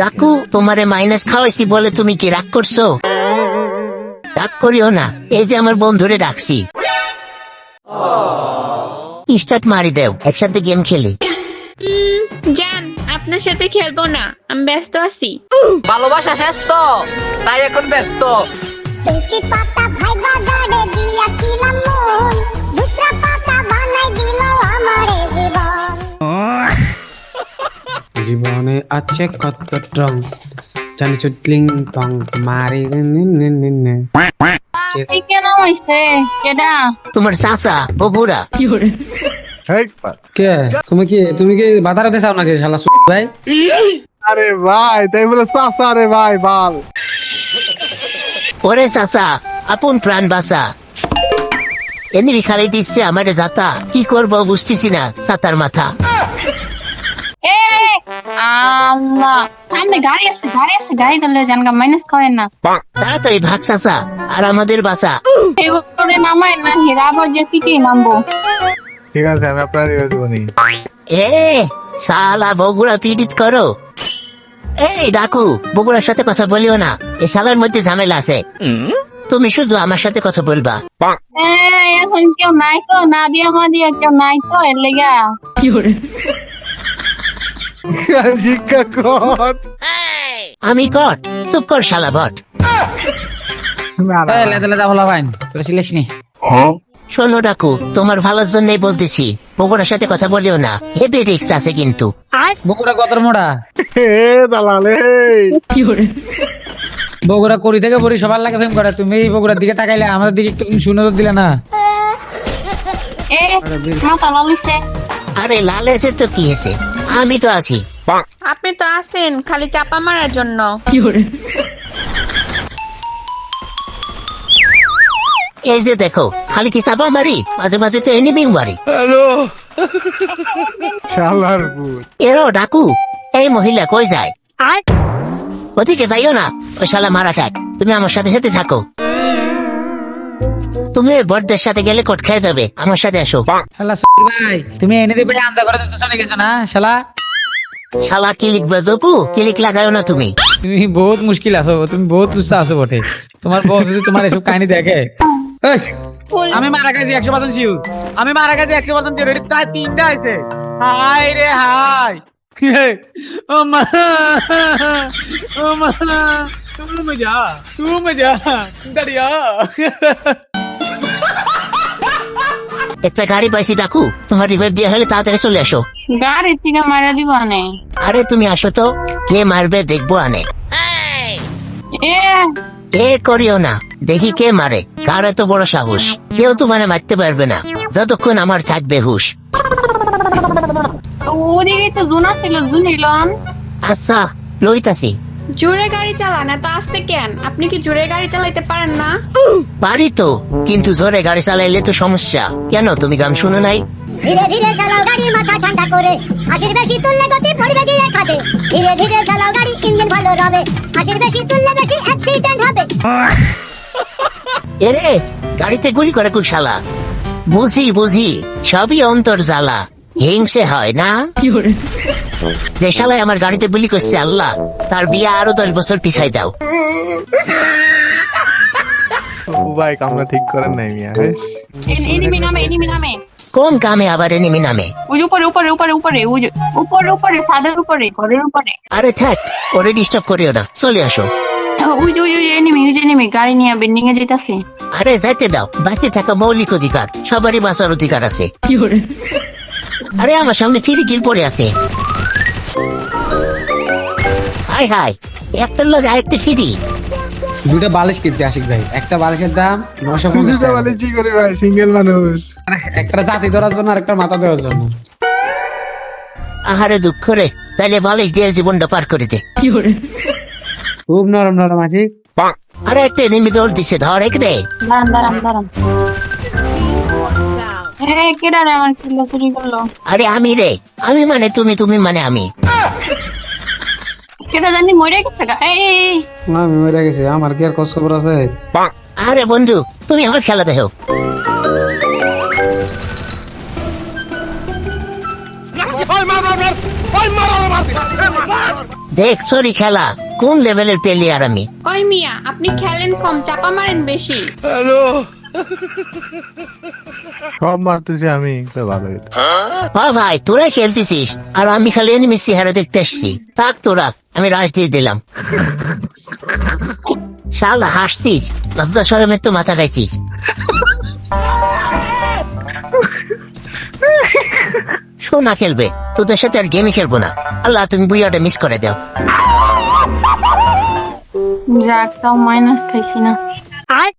ডাকু তোমারে মাইনাস খাওয়াইছি বলে তুমি কি রাগ করছ? রাগ করিও না এই যে আমার বন্ধুরে ডাকছি। স্টার্ট মারি দেও একসাথে গেম খেলি। যান আপনার সাথে খেলব না আমি ব্যস্ত আছি। ভালোবাসা শেষ তো তাই এখন ব্যস্ত। পাতা ভাই আছে কত রং জানি চুটলিং টং মারি নে নে নে নে এই কেন হইছে? কেডা? তোমার চাচা বগুড়া কে তুমি কি তুমি কি বাধা রাখতে চাও নাকি শালা ভাই? আরে ভাই তাই বলে চাচা রে ভাই বাল। ওরে চাচা আপন প্রাণ বাসা এমনি খালি দিচ্ছে আমার যাতা। কি করব বুঝতেছি না সাতার মাথা। এ সামনে গাড়ি আছে গাড়ি আছে গাড়ি ধরলে জানগা মাইনাস খাওয়েন না তাড়াতাড়ি ভাগ চাচা আর আমাদের বাসা এগুলো নামায় না হেরা আবার যে পিটিয়ে নামবো ঠিক আছে আমি আপনার রিভিউ এ শালা বগুড়া পীড়িত করো এই ডাকু বগুড়ার সাথে কথা বলিও না এ শালার মধ্যে ঝামেলা আছে তুমি শুধু আমার সাথে কথা বলবা এখন কেউ নাই তো না দিয়া মা দিয়া কেউ নাই তো এর লেগা শিক্ষা কর আমি কট চুপ কর শালা ভট না, না, এই লেদা লেদা বলা ভাই তোরা ছিলিস নি? শোনো ডাকু তোমার ভালোর জন্যই বলতেছি বগুড়ার সাথে কথা বলিও না হেভি রিক্স আছে কিন্তু। বগুড়া কতর মোড়া। এ দালাল। বগুড়া করি থেকে বড়ি সবার লাগে ফেম করে তুমি এই বগুড়ার দিকে তাকাইলে আমাদের দিকে একটু শুনে তো দিলে না। এ মাথা লালিছে আরে লাল এসে তো কি হয়েছে? আমি তো আছি। আপনি তো আছেন খালি চাপা মারার জন্য। এই যে দেখো খালি কি চাপা মারি? মাঝে মাঝে তো এনিমিং মারি। শালার ভূত। এরো ডাকু এই মহিলা কই যায়? ওদিকে যাইও না ওই শালা মারা খাক তুমি আমার সাথে সাথে থাকো। তুমি ওই বড়দের সাথে গেলে কোট খেয়ে যাবে। আমার সাথে আসো। শালা ভাই তুমি এনে দিবে আন্দা করে তো চলে গেছো না? শালা। শালা কিলিক বাজবু কিলিক লাগাও না তুমি? তুমি বহুত মুশকিল আছো তুমি বহুত উৎসাহ আছো বটে। তোমার বস যদি তোমার এসব কাহিনী দেখে। আমি মারা গেছি একশো পার্সেন্ট শিউ আমি মারা গেছি একশো পার্সেন্ট শিউ তাই তিনটা আছে হাই রে হাই ও মা ও মা তু মজা তু মজা দাঁড়িয়া একটা গাড়ি পাইছি ডাকু তোমার রিভাইভ দিয়ে হলে তাড়াতাড়ি চলে আসো। গাড়ি থেকে মারা দিব নে আরে তুমি আসো তো কে মারবে দেখব আনে। এ! এ করিও না দেখি কে মারে কার এত বড় সাহস। কেউ তো মানে মারতে পারবে না যতক্ষণ আমার থাকবে হুশ। ওদিকে তো জুনা ছিল জুনিলন আচ্ছা লইতাছি। জোরে গাড়ি চালান এত আসতে কেন? আপনি কি জোরে গাড়ি চালাইতে পারেন না? পারি তো কিন্তু জোরে গাড়ি চালাইলে তো সমস্যা। কেন তুমি গান শুনো নাই? ধীরে ধীরে চালাও গাড়ি মাথা ঠান্ডা করে। আশির বেশি তুললে গতি পড়বে গিয়ে খাতে ধীরে ধীরে চালাও গাড়ি ইঞ্জিন ভালো রবে। আশির বেশি তুললে বেশি অ্যাক্সিডেন্ট হবে। এরে গাড়িতে গুলি করে কুশালা। বুঝি বুঝি সবই অন্তর জ্বালা হিংসে হয় না? যে শালায় আমার গাড়িতে গুলি করছে আল্লাহ। তার বিয়ে আরও দশ বছর পিছাই দাও। ভাই কামনা ঠিক করেন নাই মিয়া এনিমি নামে এনিমি নামে। কোন কামে আবার এনেমি নামে? ওই উপরে উপরে উপরে উপরে ওই উপরে উপরে ছাদের উপরে ঘরের উপরে। আরে থাক ওরে ডিস্টার্ব করিও না চলে আসো। ওই যে ওই এনিমি ওই এনিমি গাড়ি নিয়ে বিল্ডিং এ যেতেছে। আরে যাইতে দাও বাঁচে থাকা মৌলিক অধিকার সবারই বাঁচার অধিকার আছে। আরে আমার সামনে ফিরি কিল পড়ে আছে। হাই হাই একটার লোক আরেকটা ফিরি। দুটো বালিশ কিনছি আশিক ভাই। একটা বালিশের দাম নশো পঞ্চাশ দুটো টাকা। বলে কি করে ভাই? সিঙ্গেল মানুষ। একটা জাতি ধরার জন্য আর একটা মাথা দেওয়ার জন্য। আহারে দুঃখ রে তাইলে বালিশ দিয়ে জীবনটা পার করে দে। খুব নরম নরম আশিক। আরে একটা এনিমি দৌড় দিছে ধর এক রে। দাঁড়ান দাঁড়ান দাঁড়ান। এ কেডা রে আমার কিলো চুরি করল? আরে আমি রে আমি মানে তুমি তুমি মানে আমি। কেডা জানি মরে গেছে গা। এই এই, এই। আমি মরে গেছি আমার কি আর কষ্ট খবর আছে? আরে বন্ধু তুমি আমার খেলা দেখো দেখ সরি খেলা কোন লেভেলের প্লেয়ার আমি? ওই মিয়া আপনি খেলেন কম চাপা মারেন বেশি। সব মারতেছি আমি তো ভালো হ্যাঁ ভাই তোরা খেলতেছিস আর আমি খালি এনিমি চেহারা দেখতে আসছি। থাক তোরা আমি রাশ দিয়ে দিলাম। শালা হাসছিস? লজ্জা সরমের তো মাথা খাইছিস। খেলবে। তোদের সাথে আর গেমই খেলব না। আল্লাহ তুমি বুইয়াটা মিস করে দাও। যাক তাও মাইনাস খাইছি না। আর